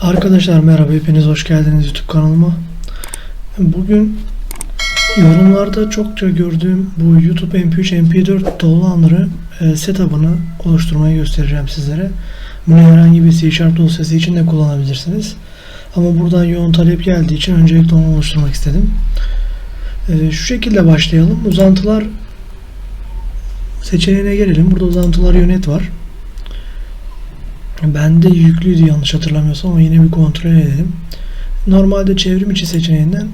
Arkadaşlar merhaba hepiniz hoş geldiniz YouTube kanalıma. Bugün yorumlarda çokça gördüğüm bu YouTube MP3 MP4 downloader'ı e, setup'ını oluşturmayı göstereceğim sizlere. Bunu herhangi bir C Sharp dosyası için de kullanabilirsiniz. Ama buradan yoğun talep geldiği için öncelikle onu oluşturmak istedim. E, şu şekilde başlayalım. Uzantılar seçeneğine gelelim. Burada uzantılar yönet var. Bende yüklüydü yanlış hatırlamıyorsam ama yine bir kontrol edelim. Normalde çevrim içi seçeneğinden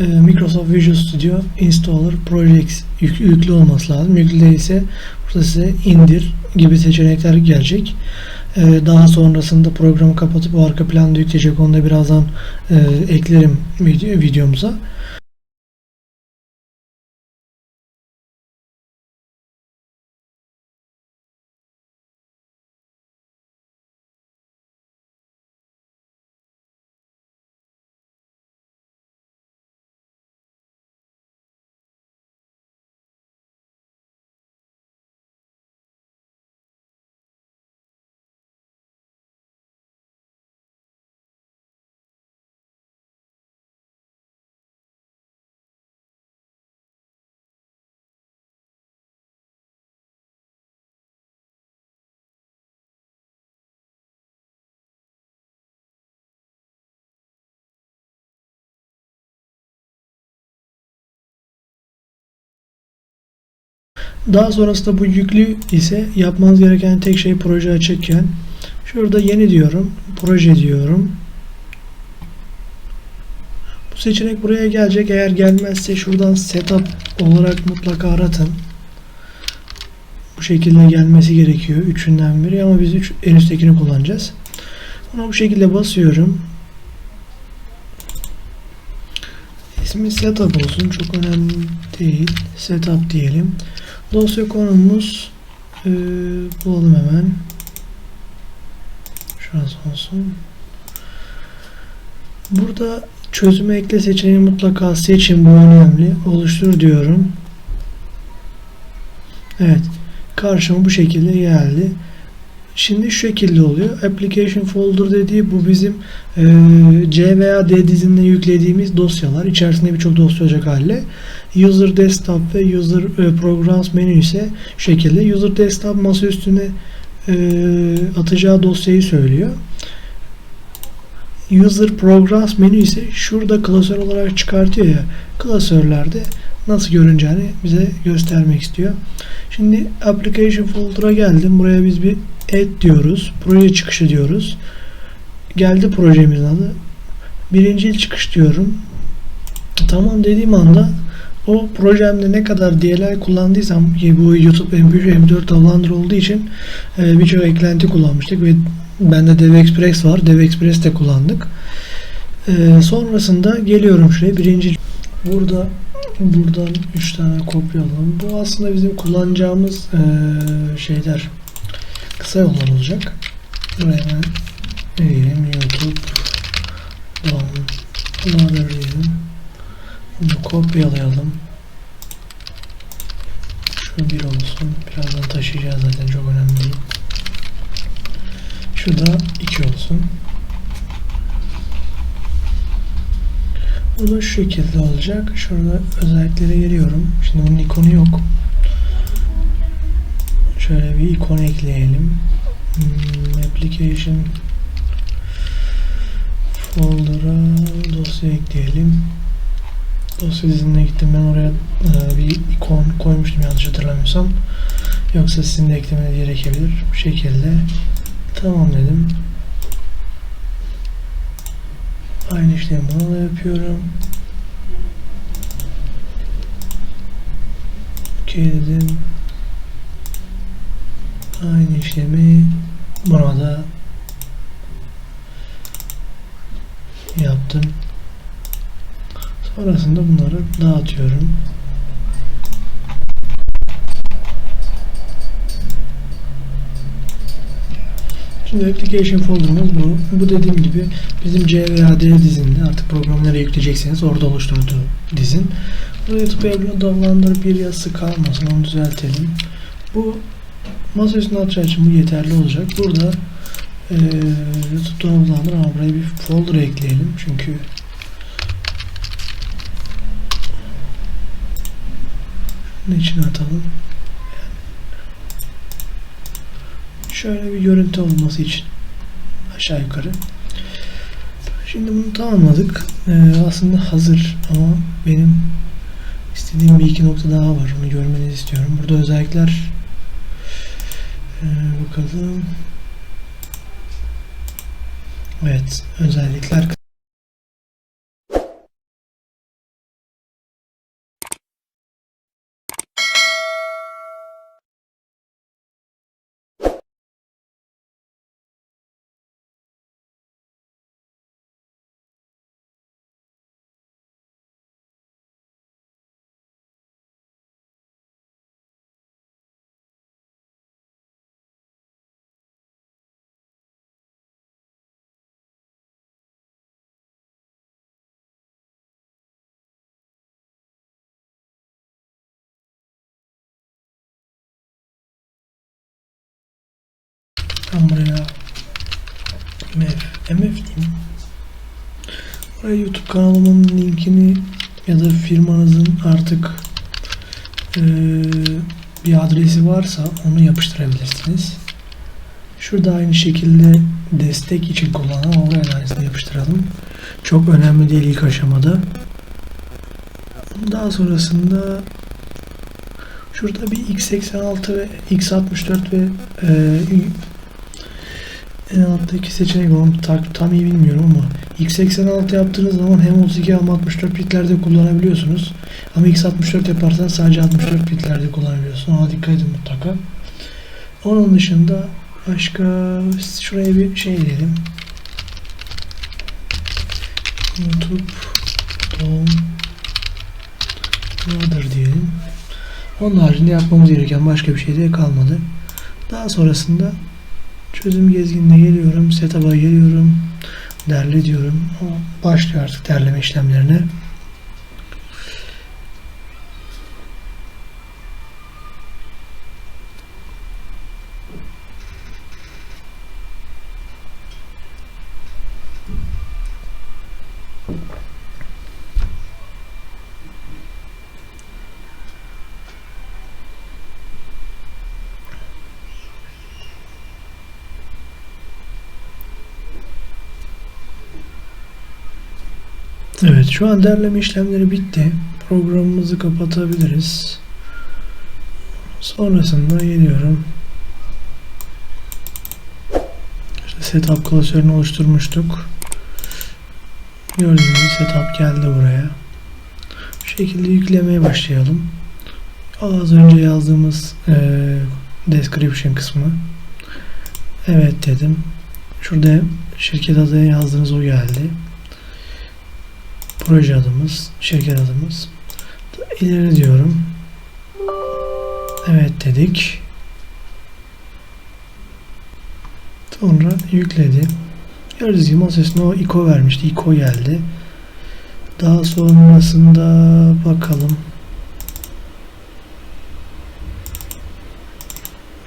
e, Microsoft Visual Studio Installer Projects yük- yüklü olması lazım. Yüklü değilse burada size indir gibi seçenekler gelecek. E, daha sonrasında programı kapatıp arka planda yükleyecek. Onu da birazdan e, eklerim video, videomuza. Daha sonrasında bu yüklü ise yapmanız gereken tek şey proje açıkken şurada yeni diyorum, proje diyorum. Bu seçenek buraya gelecek. Eğer gelmezse şuradan setup olarak mutlaka aratın. Bu şekilde gelmesi gerekiyor. Üçünden biri ama biz üç, en üsttekini kullanacağız. Ona bu şekilde basıyorum. İsmi setup olsun. Çok önemli değil. Setup diyelim. Dosya konumuz eee, bulalım hemen. Şurası olsun. Burada çözüme ekle seçeneği mutlaka seçin. Bu önemli. Oluştur diyorum. Evet. Karşıma bu şekilde geldi. Şimdi şu şekilde oluyor. Application folder dediği bu bizim eee, C veya D dizinine yüklediğimiz dosyalar. İçerisinde birçok dosya olacak hale. User Desktop ve User e, Programs menü ise şu şekilde. User Desktop masa üstüne e, atacağı dosyayı söylüyor. User Programs menü ise şurada klasör olarak çıkartıyor ya. Klasörlerde nasıl görüneceğini bize göstermek istiyor. Şimdi Application Folder'a geldim. Buraya biz bir Add diyoruz. Proje çıkışı diyoruz. Geldi projemizin adı. Birinci il çıkış diyorum. Tamam dediğim anda o projemde ne kadar DLL kullandıysam ki bu YouTube MP3 M4 Downloader olduğu için e, birçok eklenti kullanmıştık ve bende DevExpress var. DevExpress de kullandık. E, sonrasında geliyorum şuraya. Birinci burada buradan 3 tane kopya alalım. Bu aslında bizim kullanacağımız e, şeyler kısa yollar olacak. Buraya hemen ne YouTube Downloader diyelim. Bunu kopyalayalım. Şu bir olsun. Birazdan taşıyacağız zaten çok önemli değil. Şu da iki olsun. Bu da şu şekilde olacak. Şurada özelliklere geliyorum. Şimdi bunun ikonu yok. Şöyle bir ikon ekleyelim. Hmm, application folder'a dosya ekleyelim. Dosya dizinine gittim ben oraya e, bir ikon koymuştum yanlış hatırlamıyorsam. Yoksa sizin de eklemeniz gerekebilir. Bu şekilde tamam dedim. Aynı işlemi buna da yapıyorum. Okey dedim. Aynı işlemi buna da yaptım. Sonrasında bunları dağıtıyorum. Şimdi application folder'ımız bu. Bu dediğim gibi bizim C veya D dizinde artık programları yükleyecekseniz orada oluşturduğu dizin. Buraya tıklayabiliyor. Downloader bir yazısı kalmasın. Onu düzeltelim. Bu masa üstüne atacağı için bu yeterli olacak. Burada Ee, YouTube donanımlandır ama buraya bir folder ekleyelim çünkü şunun içine atalım. Şöyle bir görüntü olması için aşağı yukarı. Şimdi bunu tamamladık. Ee, aslında hazır ama benim istediğim bir iki nokta daha var. Onu görmenizi istiyorum. Burada özellikler ee, bakalım. Evet, özellikler Ben buraya MF, MF diyeyim. Buraya YouTube kanalımın linkini ya da firmanızın artık eee, bir adresi varsa onu yapıştırabilirsiniz. Şurada aynı şekilde destek için kullanan oraya aynısını yapıştıralım. Çok önemli değil ilk aşamada. Daha sonrasında şurada bir x86 ve x64 ve eee en alttaki seçenek onu tam, tam iyi bilmiyorum ama x86 yaptığınız zaman hem 32 hem 64 bitlerde kullanabiliyorsunuz. Ama x64 yaparsanız sadece 64 bitlerde kullanabiliyorsunuz. Ona dikkat edin mutlaka. Onun dışında başka şuraya bir şey diyelim. YouTube Dom Brother diyelim. Onun haricinde yapmamız gereken başka bir şey de kalmadı. Daha sonrasında Çözüm gezginine geliyorum. Setup'a geliyorum. Derle diyorum. Başlıyor artık derleme işlemlerine. Evet şu an derleme işlemleri bitti. Programımızı kapatabiliriz. Sonrasında geliyorum. İşte setup klasörünü oluşturmuştuk. Gördüğünüz gibi setup geldi buraya. Bu şekilde yüklemeye başlayalım. Az önce yazdığımız eee, description kısmı. Evet dedim. Şurada şirket adı yazdığınız o geldi proje adımız, şirket adımız. İleri diyorum. Evet dedik. Sonra yükledi. Gördüğünüz gibi masaüstüne o ICO vermişti. ICO geldi. Daha sonrasında bakalım.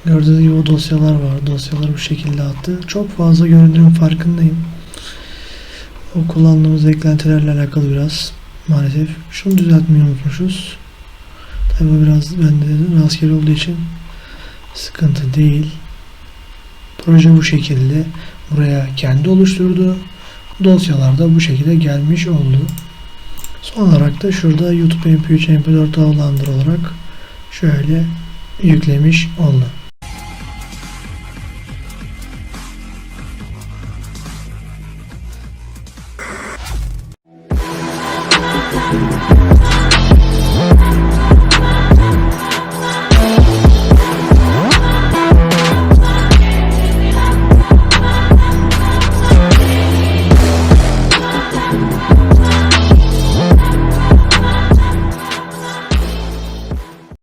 Gördüğünüz gibi o dosyalar var. Dosyaları bu şekilde attı. Çok fazla göründüğüm farkındayım. O kullandığımız eklentilerle alakalı biraz maalesef. Şunu düzeltmeyi unutmuşuz. Tabi bu biraz bende rastgele olduğu için sıkıntı değil. Proje bu şekilde buraya kendi oluşturdu. Dosyalar da bu şekilde gelmiş oldu. Son olarak da şurada YouTube MP3 MP4 havalandır olarak şöyle yüklemiş oldu. Música